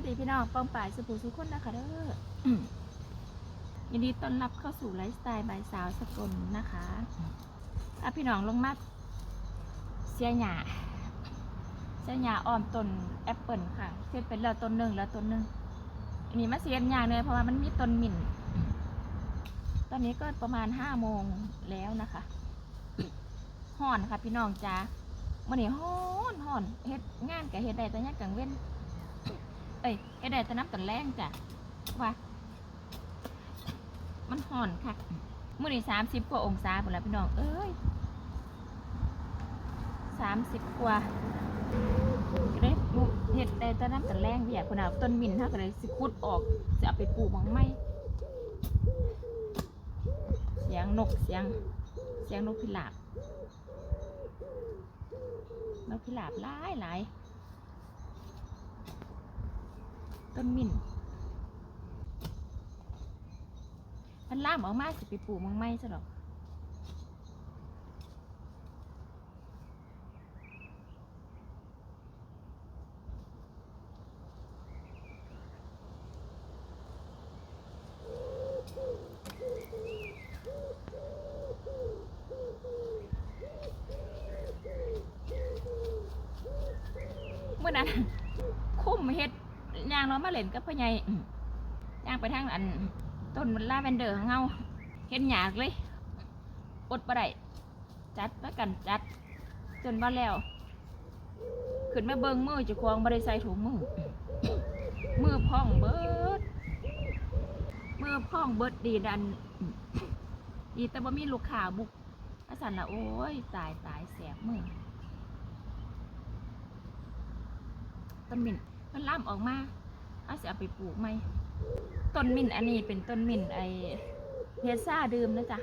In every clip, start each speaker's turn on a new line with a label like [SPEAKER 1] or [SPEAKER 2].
[SPEAKER 1] วัสดีพี่น้องป้องป่ายสุภูสุขคนนะคะเด้อยินดีต้อนรับเข้าสู่ไลฟ์สไตล์บายสาวสกลนะคะอะพี่น้องลงมาเสียหยาเสียหยาอ้อมต้นแอปเปิลค่ะเสร็จเป็นแล้วต้นหนึ่งแล้วต้นหนึ่งอันนี้มาเสียหยาเลยเพราะว่ามันมีต้นหมิ่น ตอนนี้ก็ประมาณห้าโมงแล้วนะคะห่อนค่ะพี่น้องจ้ามันนี่ฮ้อนฮ้อนเฮ็ดงานกับเฮ็ดได้แต่ยังกลางเว้น เอ้ยเฮ็ดได้แต่น้ำตอนแรงจ้ะว่ามันห่อนค่ะมื่อนี้สามสิบกว่าองศาหมดแล้วพี่น้อง เอ้ยสามสิบกว่าก็ได้ปลูกเฮ็ดได้แต่น้ำตอนแรงเบียคนเอาต้นมินถ้าก็เลยสิคุดออกจะเอาไปปลูกมังไม่เสียงนกเสียงเสียงนกพิราบนกพิราบหลายหลาย ต้นมินมันล่ามออกมาสิไปปลูกมังไม่ซะหรอเมื่อนั้นางเรามาเล่นกับพ่อใหญ่ย่างไปทางอันต้นมันลาเวนเดอร์ของเงาเห็นหยากเลยอดบ่ได้จัดแล้วกันจัด จนว่าแล้วขึ้นมาเบิงมือจะควงบ่ได้ใส่ถุงมือมือพองเบิดมือพองเบิดดีดัน ดีแต่ว่ามีลูกค้าบุกอาสันละโอ้ยตายตายแสบมือต้นมินมันล่ามออกมา อาสิเอาไปปลูกไหมต้นมินอันนี้เป็นต้นมินไอเฮซ่าดื่มนะจ๊ะ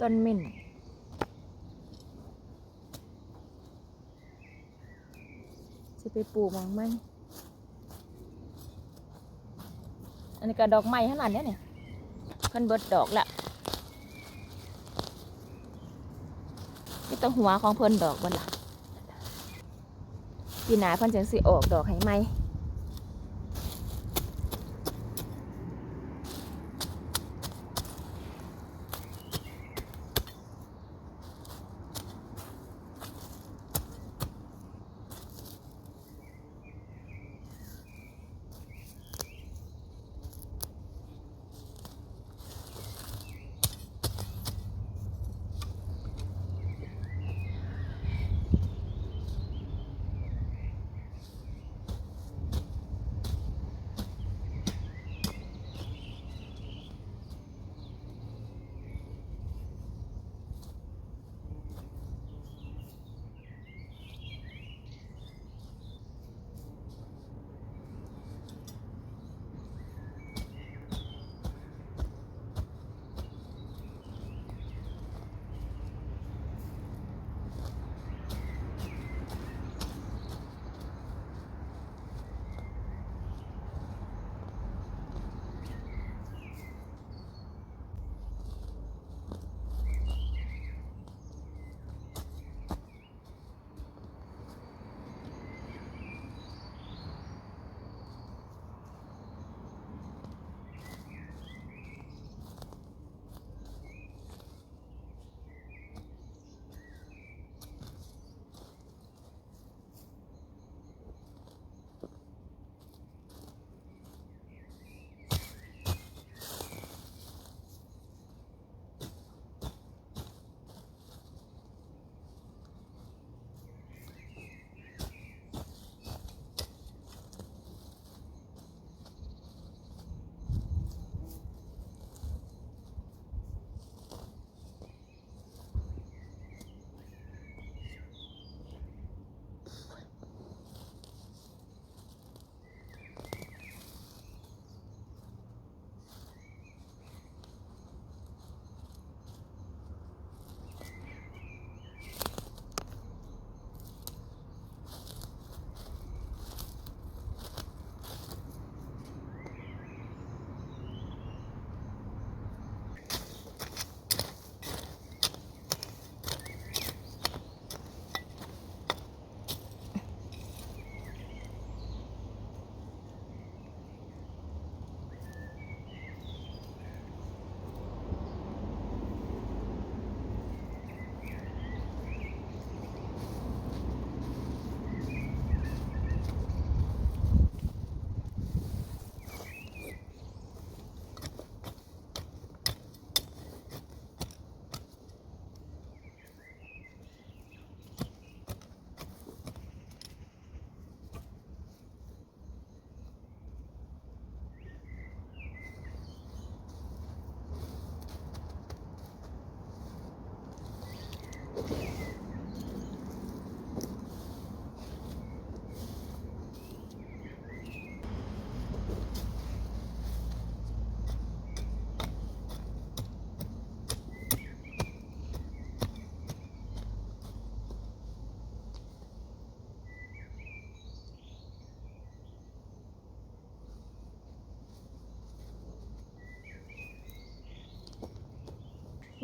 [SPEAKER 1] ต้นมิ่นจะไปปลูกมองไหมอันนี้ก็ดอกไม้ขนาดนี้เนี่ยเพิ่นเบิดดอกละนี่ต้องหัวของเพิ่นดอกบ่ล่ะปีหนาเพิ่นจังสิออกดอกให้ไหม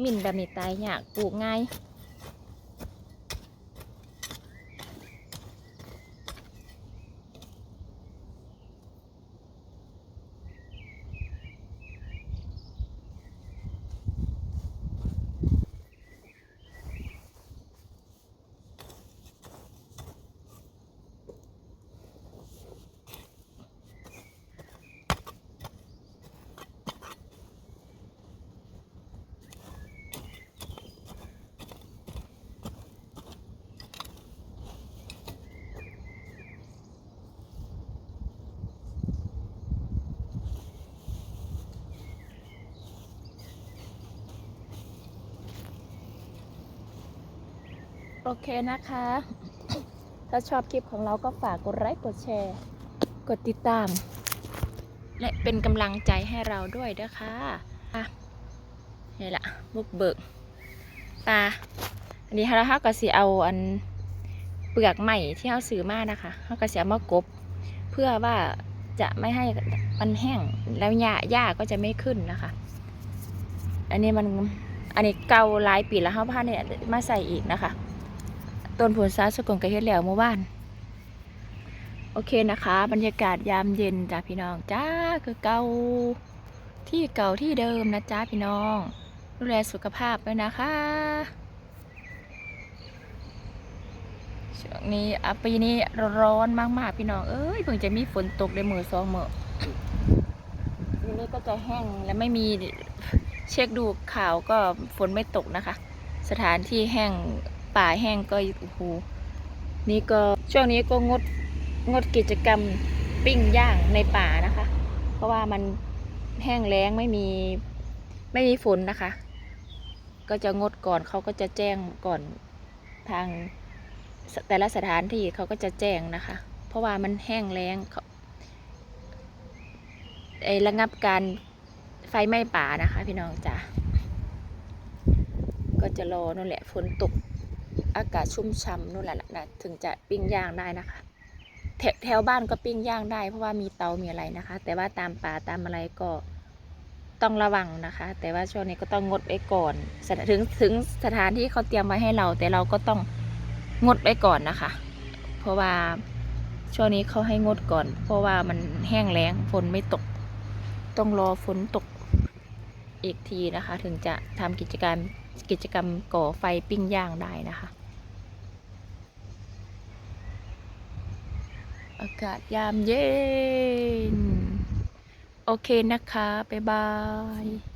[SPEAKER 1] มินแบบนี้ตายยากปลูกง่าย โอเคนะคะ ถ้าชอบคลิปของเราก็ฝากกดไลค์กดแชร์ กดติดตาม และเป็นกำลังใจให้เราด้วยนะคะอะนี่แหละบุกเบิกปลาอันนี้เราเขาก็สิเอาอันเปลือกใหม่ที่เขาซื้อมานะคะเขาก็สิเอามากบ เพื่อว่าจะไม่ให้มันแห้งแล้วหญ้าหญ้าก็จะไม่ขึ้นนะคะ อันนี้มันอันนี้เกาหลายปีแล้วเขาพาเนี่ยมาใส่อีกนะคะ ต้นผลซาสกุลกระเฮ็ดแล้วเมื่อวานโอเคนะคะ บรรยากาศยามเย็นจ้าพี่น้องจ้าคือเก่าที่เก่าที่เดิมนะจ้าพี่น้อง ดูแลสุขภาพด้วยนะคะช่วงนี้อปีนี้ร้อนมากๆพี่น้องเอ้ยเพิ่งจะมีฝนตกได้มือสองมือทีนี้ก็จะแห้งและไม่มีเช็คดูข่าวก็ฝนไม่ตกนะคะ สถานที่แห้ง ป่าแห้งก็โอ้โหนี่ก็ช่วงนี้ก็งดงดกิจกรรมปิ้งย่างในป่านะคะ เพราะว่ามันแห้งแล้งไม่มีไม่มีฝนนะคะ ก็จะงดก่อนเขาก็จะแจ้งก่อนทางแต่ละสถานที่เขาก็จะแจ้งนะคะ เพราะว่ามันแห้งแล้งเขาไอระงับการไฟไหม้ป่านะคะ พี่น้องจ้ะก็จะรอนั่นแหละฝนตก อากาศชุ่มฉ่ำนู่นแหละนะถึงจะปิ้งย่างได้นะคะแถวแถวบ้านก็ปิ้งย่างได้ เพราะว่ามีเตามีอะไรนะคะ แต่ว่าตามป่าตามอะไรก็ต้องระวังนะคะ แต่ว่าช่วงนี้ก็ต้องงดไว้ก่อนถถึงถึงสถานที่เขาเตรียมไว้ให้เรา แต่เราก็ต้องงดไว้ก่อนนะคะ เพราะว่าช่วงนี้เขาให้งดก่อน เพราะว่ามันแห้งแล้งฝนไม่ตก ต้องรอฝนตกอีกทีนะคะ ถึงจะทำกิจกรรมกิจกรรมก่อไฟปิ้งย่างได้นะคะ อากาศยามเย็น โอเคนะคะ บ๊ายบาย